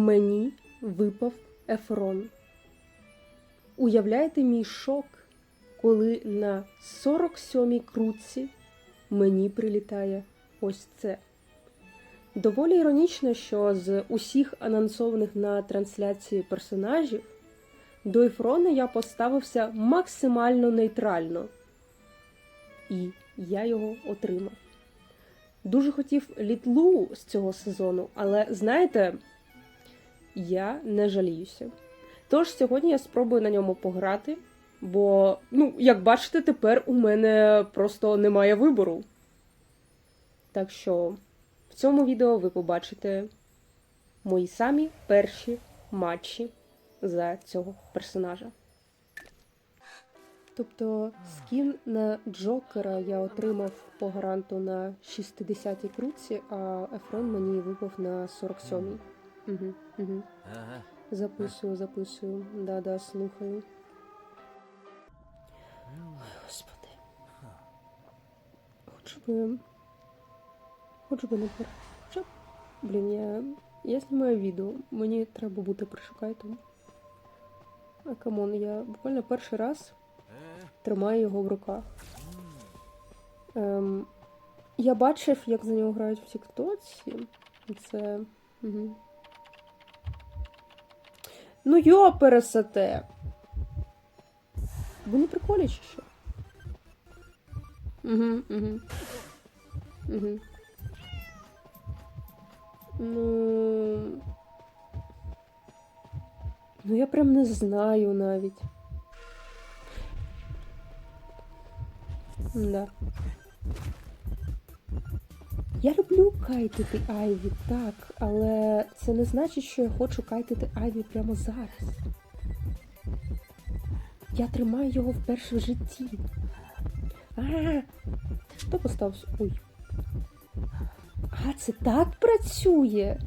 Мені випав Ефрон. Уявляєте мій шок, коли на 47-й крутці мені прилітає ось це. Доволі іронічно, що з усіх анонсованих на трансляції персонажів до Ефрона я поставився максимально нейтрально. І я його отримав. Дуже хотів літлу з цього сезону, але знаєте, я не жаліюся. Тож сьогодні я спробую на ньому пограти, бо, ну, як бачите, тепер у мене просто немає вибору. Так що в цьому відео ви побачите мої самі перші матчі за цього персонажа. Тобто скін на Джокера я отримав по гаранту на 60-й крутці, а Ефрон мені випав на 47-й. Угу, угу. Ага. Записую, записую. Да-да, слухаю. Ой, господи. Хоч би. Хоч би не пер. Хоча, б, блін, я. Я знімаю відео. Мені треба бути пришукайтом. А камон, я буквально перший раз Е, тримаю його в руках. Ем, я бачив, як за нього грають в Тіктоці. Це. Угу. Ну йо пересете. Ви не приколі чи що? Угу, угу. Угу. Ну. Ну я прям не знаю навіть. Да. Я люблю кайтити Айві, так, але це не значить, що я хочу кайтити Айві прямо зараз. Я тримаю його вперше в житті. А, хто поставив? Ой. А, це так працює.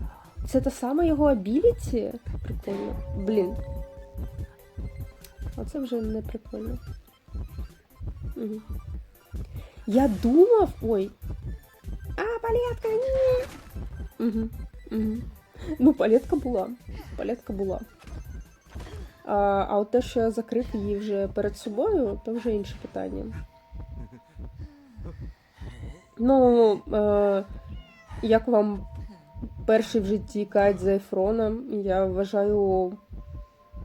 Це та сама його абіліті? Прикольно. Блін. Оце вже не прикольно. Угу. Я думав. Ой. Палетка, ні. Угу. Угу. Ну, палетка була. Палетка була. А, а от те, що я закрив її вже перед собою, то вже інше питання. Ну, е, як вам перший в житті кайт за Ефрона? Я вважаю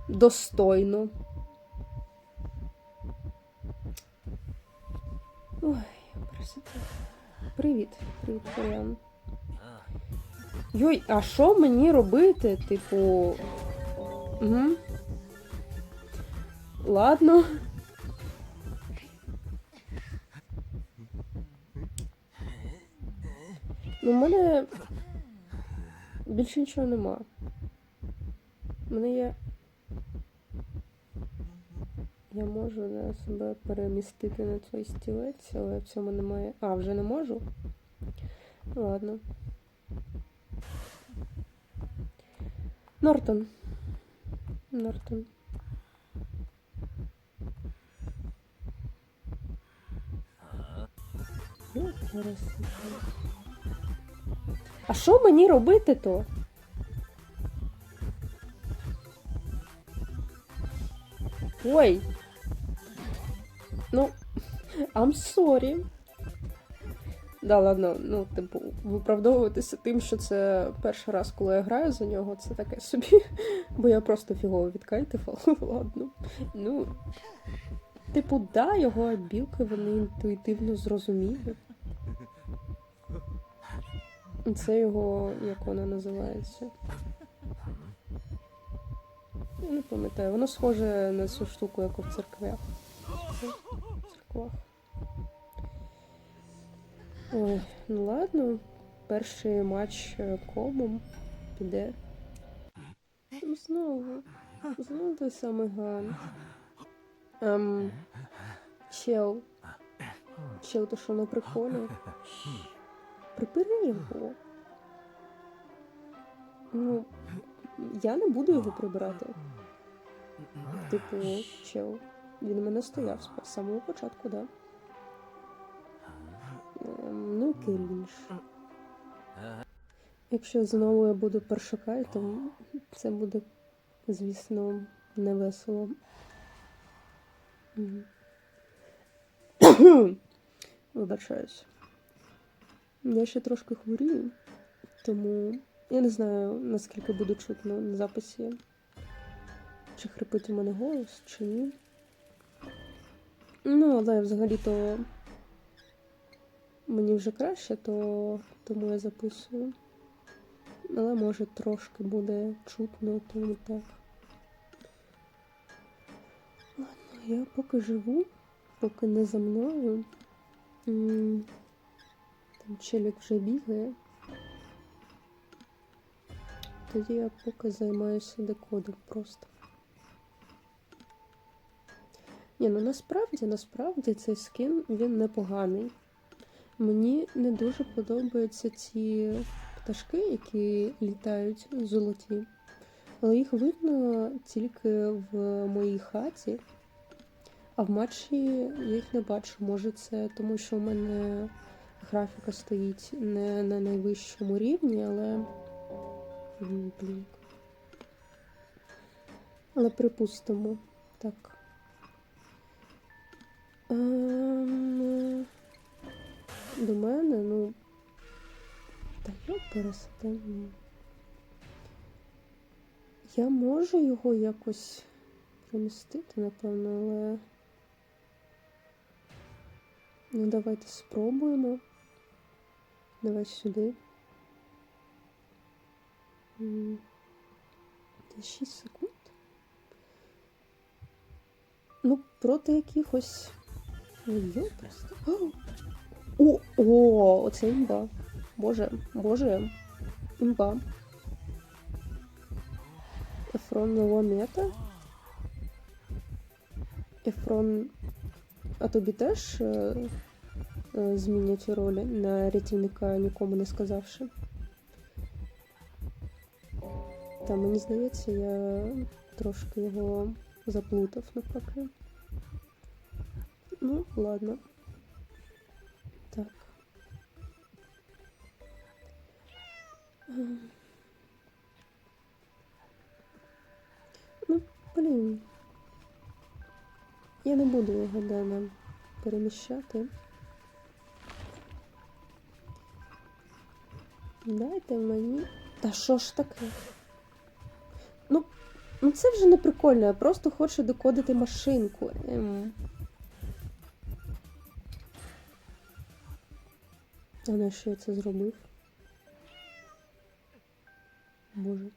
достойно. Ой, красота. Привіт, привіт, Форіан. Йой, а що мені робити? Типу. Угу. Ладно. Ну, в мене більше нічого нема. У мене є. Я можу да, себе перемістити на цей стілець, але в цьому немає. А, вже не можу? Ладно. Нортон. Нортон. Ну. А що мені робити то? Ой. Ну, I'm sorry. Да, ладно, ну, типу, виправдовуватися тим, що це перший раз, коли я граю за нього, це таке собі. Бо я просто фігово відкайтив, ладно. Ну. Типу, да, його білки, вони інтуїтивно зрозумілі. Це його, як вона називається. Не пам'ятаю, воно схоже на цю штуку, як в церквях. В. Ой, ну ладно. Перший матч е, комом піде. Ну, Знову. Знову той самий ган. Ем, чел. Чел, то що на приколі? Прибери його. Ну, я не буду його прибирати. Типу, чел. Він у мене стояв з самого початку, да. Ем, ну, крінж. Якщо знову я буду першокайтом, Це буде, звісно, невесело. Вибачаюсь. Я ще трошки хворію, тому я не знаю, наскільки буде чутно на записі, чи хрипить у мене голос, чи ні. Ну, але взагалі-то мені вже краще, то тому я записую. Але може трошки буде чутно, тому так. Ладно, я поки живу, поки не за мною. Там челік вже бігає. Тоді я поки займаюся декодом просто. Ні, ну насправді, насправді цей скін він непоганий. Мені не дуже подобаються ці пташки, які літають золоті. Але їх видно тільки в моїй хаті, а в матчі я їх не бачу. Може, це тому, що в мене графіка стоїть не на найвищому рівні, але. Блін. Але припустимо. Так. Ем, До мене, ну. Та йо пересади. Я можу його якось помістити, напевно, але. Ну, давайте спробуємо. Давай сюди. М, Десь 6 секунд. Ну, проти якихось. Просто. О, о, оце імба. Боже, боже. Імба. Ефрон мета. Ефрон. А тобі теж е, е, змінять ролі на рятівника, нікому не сказавши. Та мені здається, я трошки його заплутав навпаки. Ну, ладно. Так. Ну, блін. Я не буду його дана переміщати. Дайте мені. Та що ж таке? Ну, ну це вже не прикольно, я просто хочу декодити машинку. Ем. А на що я це зробив? Боже.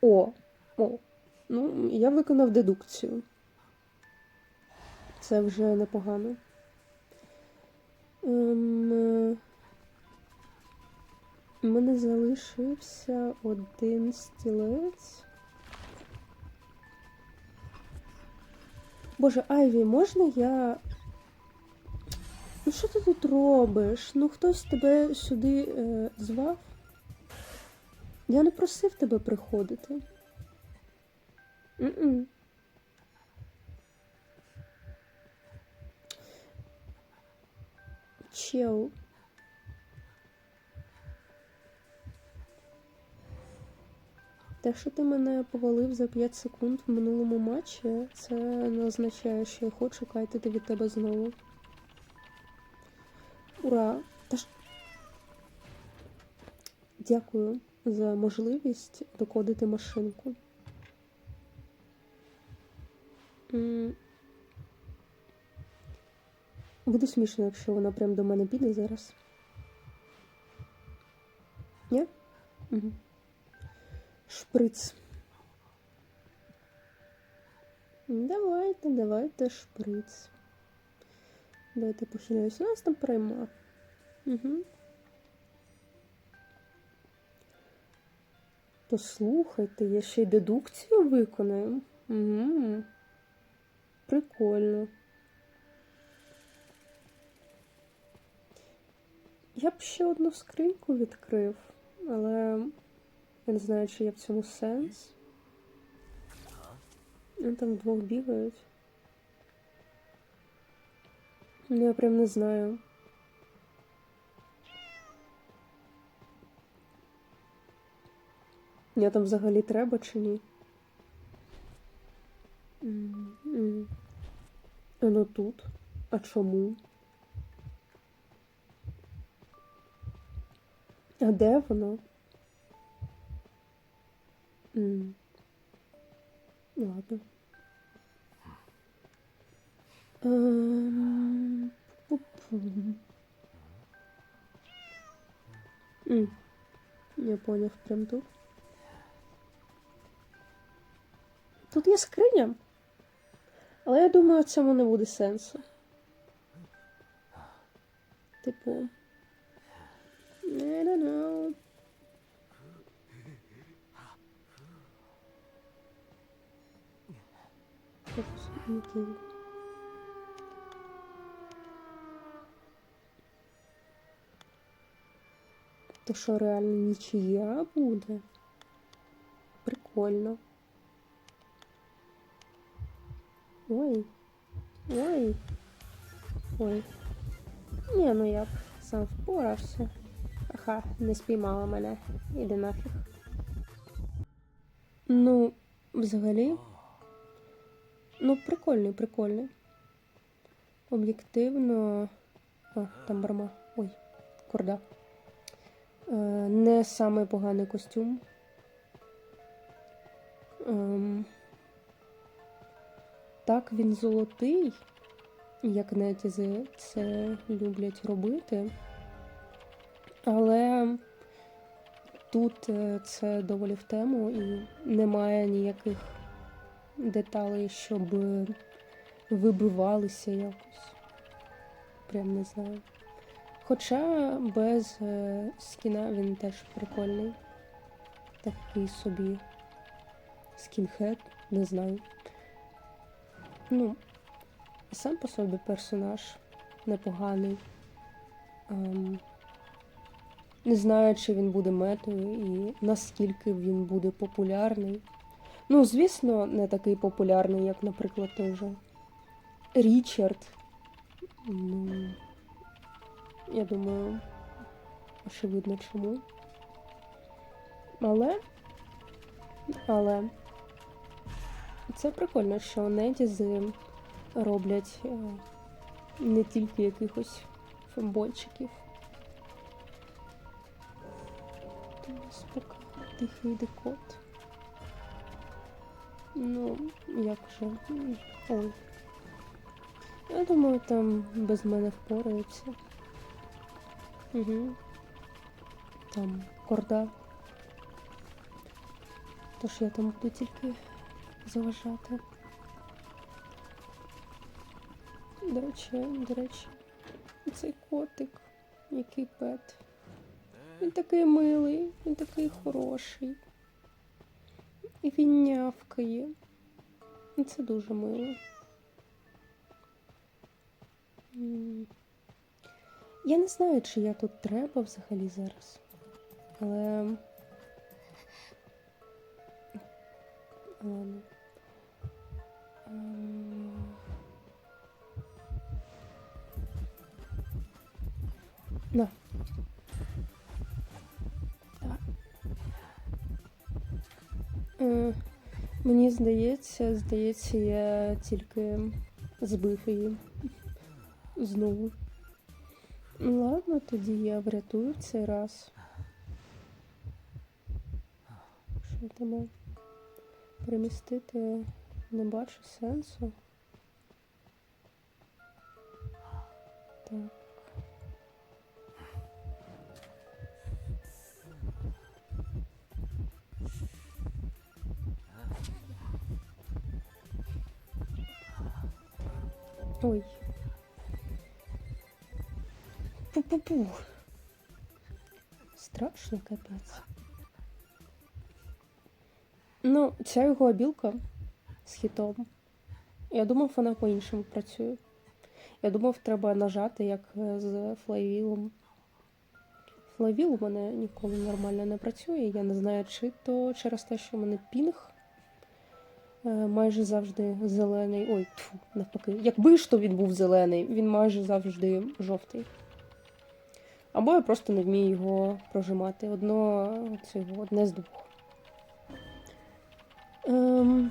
О, о. Ну, я виконав дедукцію. Це вже непогано. Ем, е, у мене залишився один стілець. Боже, Айві, можна я. Ну що ти тут робиш? Ну хтось тебе сюди е, звав? Я не просив тебе приходити. М-м. Чел. Те, що ти мене повалив за 5 секунд в минулому матчі, це не означає, що я хочу кайтити від тебе знову. Та. Дякую за можливість докодити машинку. Буде смішно, якщо вона прям до мене піде зараз. Ні? Угу. Шприц. Давайте, давайте шприц. Давайте похиляюсь. У нас там пряма. Угу. Послухайте, я ще й дедукцію виконаю. Угу. Прикольно. Я б ще одну скриньку відкрив, але я не знаю, чи є в цьому сенс. Вони там вдвох бігають. Ну, я прям не знаю. Мені там взагалі треба чи ні? Ну тут. А чому? А де воно? Ладно. Ем. Я поняв, прям тут. Тут є скриня. Але я думаю, цьому не буде сенсу. Типу. I don't know. То що реально нічия буде? Прикольно. Ой. Ой. Ой. Ні, ну я б сам впорався. Ага, не спіймала мене. Іди нафіг. Ну, взагалі. Ну, прикольний, прикольний. Об'єктивно. О, там барма. Ой, корда. Е, не самий поганий костюм. Ем, так, він золотий, як нетізи це люблять робити. Але тут е, це доволі в тему і немає ніяких деталей, щоб вибивалися якось. Прям не знаю. Хоча без е, скіна він теж прикольний. Такий собі скінхед, не знаю. Ну, сам по собі персонаж непоганий. Ем, не знаю, чи він буде метою і наскільки він буде популярний. Ну, звісно, не такий популярний, як, наприклад, той же Річард. Ну, я думаю, очевидно чому. Але. Але. Це прикольно, що нетізи роблять е, не тільки якихось фембойчиків. Спока, тихий декот. Ну, як же. Ой. Я думаю, там без мене впораються. Угу. Там корда. Тож я там буду тільки заважати. До речі, до речі, цей котик, який пет. Він такий милий, він такий хороший. І він нявкає. І це дуже мило. Я не знаю, чи я тут треба взагалі зараз. Але. Ладно. Ем. На. Так. Е, Мені здається, здається, я тільки збив її знову. Ладно, тоді я врятую цей раз. Що тебе перемістити не бачу сенсу. Так. Ой. Пу-пу-пу. Страшно капець. Ну, ця його обілка з. Я думав, вона по-іншому працює. Я думав, треба нажати, як е, з флайвілом. Флайвіл у мене ніколи нормально не працює. Я не знаю, чи то через те, що в мене пінг е, майже завжди зелений. Ой, тьфу, навпаки. Якби ж то він був зелений, він майже завжди жовтий. Або я просто не вмію його прожимати. Одно цього, одне з двох. Ем...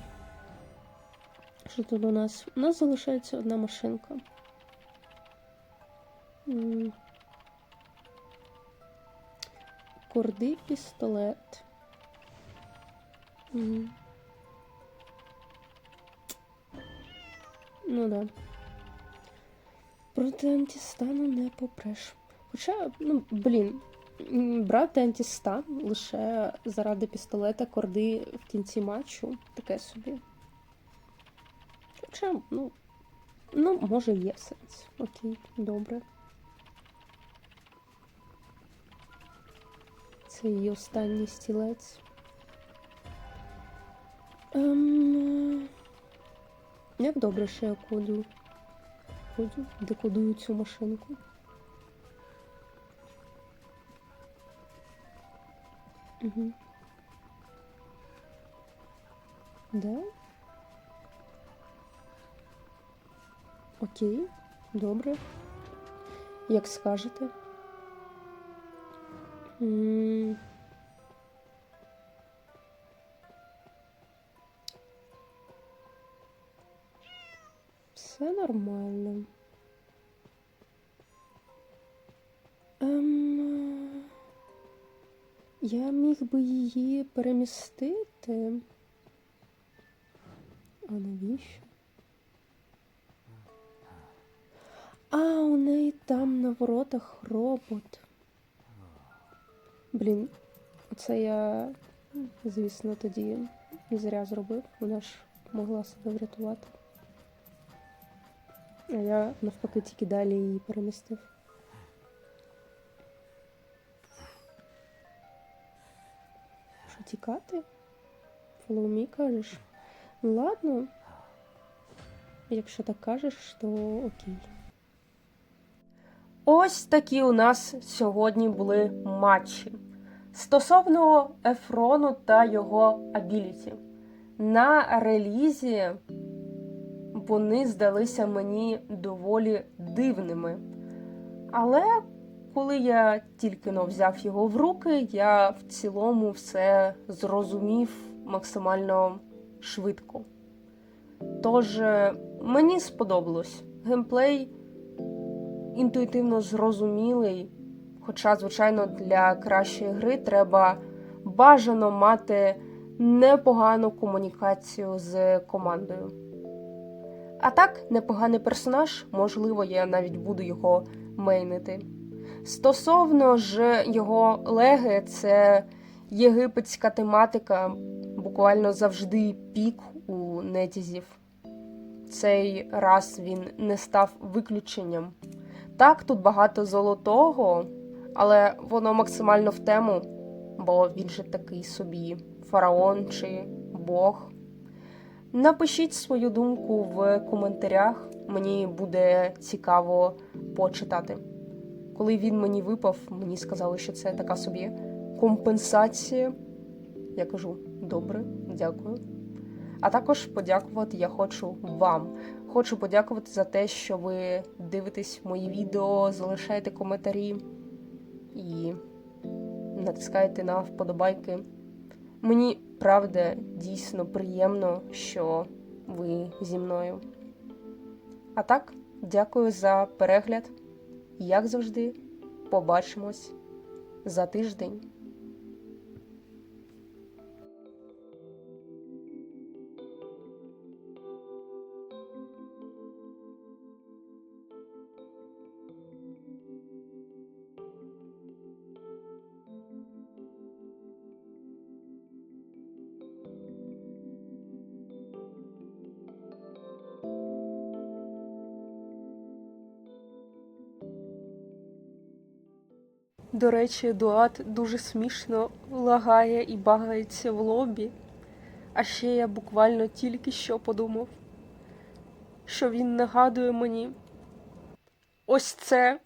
Що тут у нас? У нас залишається одна машинка. Корди пістолет. Ну да. Проти антистану не попреш. Хоча, ну, блін, брати антистан лише заради пістолета корди в кінці матчу таке собі. Хоча, ну, ну, може, є сенс. Окей, добре. Це її останній стілець. Ем, як добре, що я кодую. Кодю, декодую цю машинку. Угу. Да? Окей, добре. Як скажете. Все нормально. Ем, я міг би її перемістити. А навіщо? А, у неї там на воротах робот. Блін, оце я, звісно, тоді зря зробив. Вона ж могла себе врятувати. А я навпаки тільки далі її перемістив. Що тікати? Follow кажеш? Ну ладно. Якщо так кажеш, то окей. Ось такі у нас сьогодні були матчі. Стосовно Ефрону та його абіліті. На релізі вони здалися мені доволі дивними. Але коли я тільки но взяв його в руки, я в цілому все зрозумів максимально швидко. Тож е, мені сподобалось геймплей інтуїтивно зрозумілий. Хоча, звичайно, для кращої гри треба бажано мати непогану комунікацію з командою. А так, непоганий персонаж, можливо, я навіть буду його мейнити. Стосовно ж його леги, це єгипетська тематика, буквально завжди пік у нетізів. Цей раз він не став виключенням. Так, тут багато золотого, але воно максимально в тему, бо він же такий собі фараон чи Бог. Напишіть свою думку в коментарях, мені буде цікаво почитати. Коли він мені випав, мені сказали, що це така собі компенсація. Я кажу: добре, дякую. А також подякувати я хочу вам. Хочу подякувати за те, що ви дивитесь мої відео, залишаєте коментарі і натискаєте на вподобайки. Мені правда дійсно приємно, що ви зі мною. А так, дякую за перегляд. Як завжди, побачимось за тиждень. До речі, Едуард дуже смішно лагає і багається в лобі. А ще я буквально тільки що подумав, що він нагадує мені ось це.